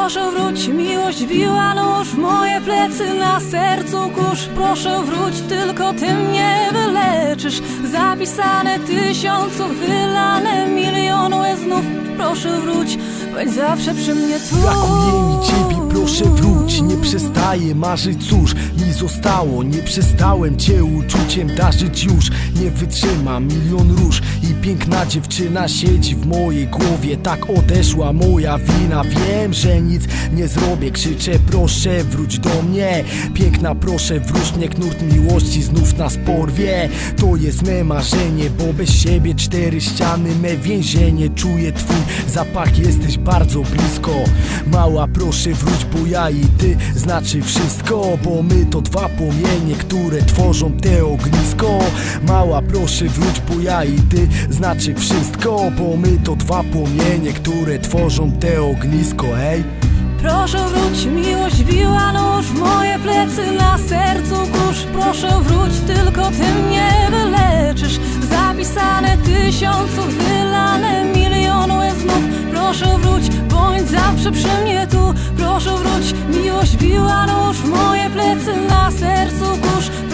Proszę wróć, miłość biła nóż Moje plecy na sercu kurz. Proszę wróć, tylko ty mnie wyleczysz. Zapisane tysiąców, wylane milion łez znów. Proszę wróć, bądź zawsze przy mnie tu. Brakuje mi ciebie, proszę Nie przestaję marzyć, cóż mi zostało Nie przestałem cię uczuciem darzyć już. Nie wytrzymam milion róż I piękna dziewczyna siedzi w mojej głowie. Tak odeszła moja wina Wiem, że nic nie zrobię. Krzyczę, proszę wróć do mnie. Piękna, proszę wróć mnie Knurt miłości znów nas porwie. To jest me marzenie Bo bez siebie cztery ściany Me więzienie. Czuję twój zapach, jesteś bardzo blisko. Mała, proszę wróć, bo ja i ty znaczy wszystko Bo my to dwa płomienie, które tworzą te ognisko. Mała, proszę wróć, bo ja i ty znaczy wszystko Bo my to dwa płomienie, które tworzą te ognisko, hej? Proszę wróć, miłość biła nóż Moje plecy na sercu kurz. Proszę wróć, tylko ty mnie wyleczysz. Zapisane tysiąców, wylane milion łez znów. Proszę wróć, bądź zawsze przy mnie tu. Proszę wróć,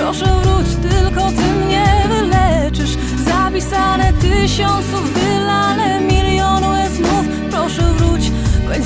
Proszę wróć, tylko ty mnie wyleczysz. Zapisane tysiąców,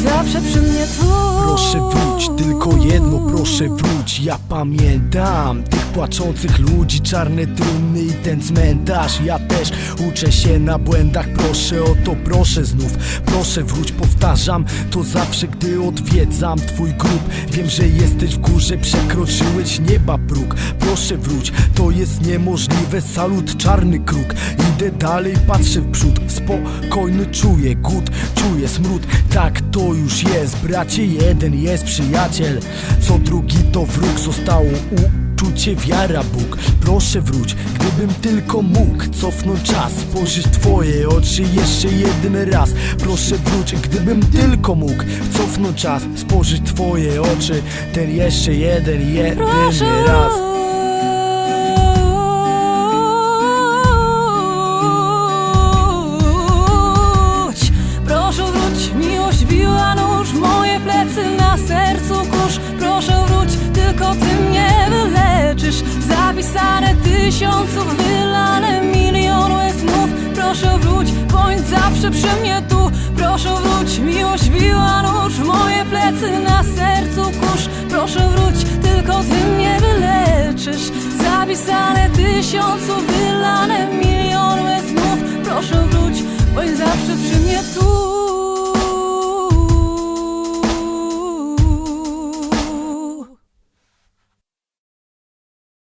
zawsze przy mnie tu. Proszę wróć, tylko jedno proszę wróć. Ja pamiętam tych płaczących ludzi Czarne trumny i ten cmentarz. Ja też uczę się na błędach Proszę o to, proszę znów. Proszę wróć, powtarzam To zawsze, gdy odwiedzam twój grób. Wiem, że jesteś w górze Przekroczyłeś nieba próg. Proszę wróć, to jest niemożliwe. Salut, czarny kruk. Idę dalej, patrzę w przód. Spokojny czuję głód, czuję smród. Tak to już jest, bracie Jeden jest przyjaciel. Co drugi to wróg Zostało uczucie wiara Bóg. Proszę wróć, gdybym tylko mógł Cofnąć czas, spojrzeć twoje oczy Jeszcze jeden raz. Proszę wróć, gdybym tylko mógł Cofnąć czas, spojrzeć twoje oczy Ten jeszcze jeden, Proszę jedyny raz na sercu kurz, proszę wróć, tylko ty mnie wyleczysz, zapisane tysiąców, wylane milion łez proszę wróć, bądź zawsze przy mnie tu, proszę wróć, miłość biła nóż, moje plecy na sercu kurz, proszę wróć, tylko ty mnie wyleczysz, zapisane tysiąców, wylane